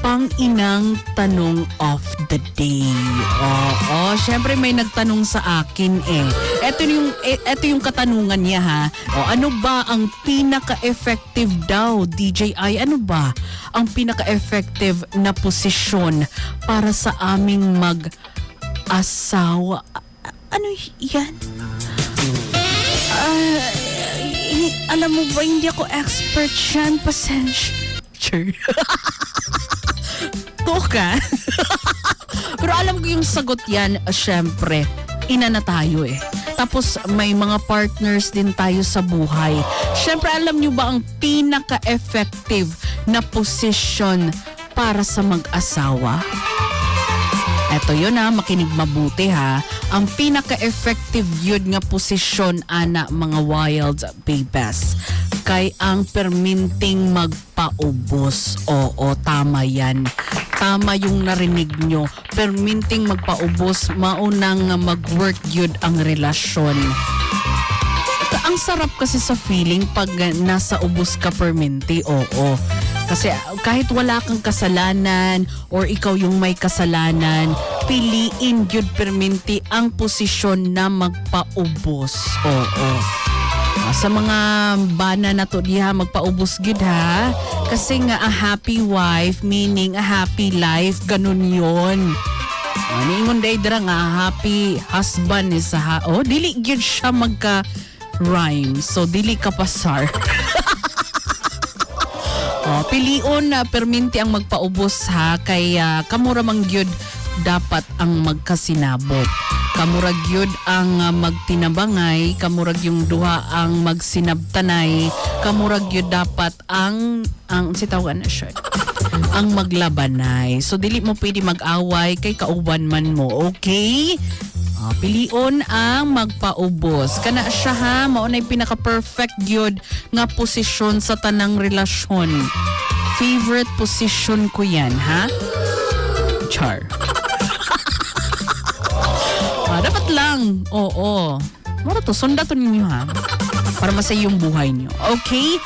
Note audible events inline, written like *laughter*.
pang-inang tanong of the day. Oo, syempre may nagtanong sa akin eh. Ito yung ito yung katanungan niya ha. O ano ba ang pinaka-effective daw DJI? Ano ba ang pinaka-effective na posisyon para sa aming mag-asawa? Ano yan? Eh, alam mo ba, hindi ako expert yan. Pasensya. Sure. *laughs* To ka. Pero alam ko yung sagot yan, syempre, ina na tayo eh. Tapos may mga partners din tayo sa buhay. Syempre alam nyo ba ang pinaka-effective na position para sa mag-asawa? Eto yun ha, makinig mabuti ha. Ang pinaka-effective yun nga posisyon ana mga wild babies kay ang perminting magpaubos. Oo, tama yan. Tama yung narinig nyo. Perminting magpaubos, maunang mag-work yun ang relasyon. Ang sarap kasi sa feeling pag nasa ubos ka perminti, oo. Kasi kahit wala kang kasalanan or ikaw yung may kasalanan, piliin yun perminti ang posisyon na magpaubos. Oo. Ah, Sa mga bana na to diha magpaubos gid ha. Kasi nga a happy wife meaning a happy life ganun yon. Ah, Niingon day dira nga happy husband is ha. Oh, dili gyud siya magka rhyme. So dili ka pasar. oh, *laughs* pilion na perminti ang magpaubos ha kay ah, kamura man gyud dapat ang magkasinabot. Kamurag yun ang ah, magtinabangay, kamurag yung duha ang magsinabtanay, kamurag yun dapat ang ang sitawan na siya *laughs* ang maglabanay. So dili mo pwede mag-away kay kauban man mo, okay? Ah, pilion ang magpaubos. Kana siya ha, mao na pinaka-perfect gyud nga posisyon sa tanang relasyon. Favorite position ko yan, ha? Char. Lang. Oo. Mara to, sunda to ninyo ha. Para masaya yung buhay nyo. Okay?